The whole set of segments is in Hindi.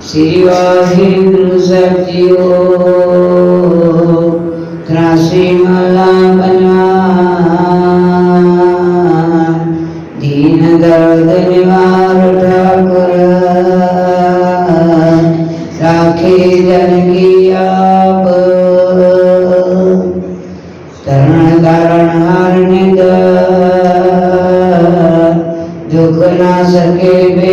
શિવાહિન્દુ સજીઓ ત્રાસી માલા બનવા દીન દર્દ નિવાર ઠાકુર રાખે જનકી આપ તરણ તારણ હાર નિદ દુઃખ ના સકે બે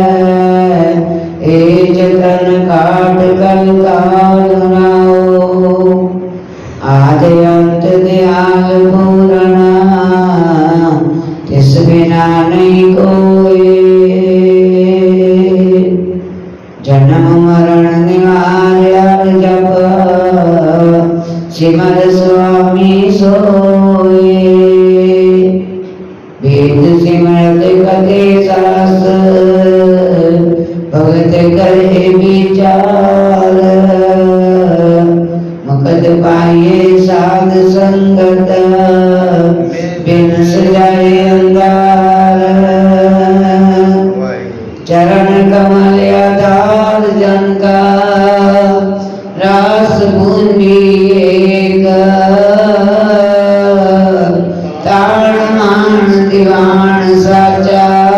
काट कर काल बनाओ आदि अंत दयाल पूर्णा तिस बिना नहीं कोई। जन्म मरण निवार जप सिमर स्वामी सोए। वेद सिमरत कदे सर भगत कहे विचार। मकद पाए साध संगत। बिन सजाए अंगार। चरण कमल आधार जनका रास भूमि एक। ताड़ मान दीवान साचा।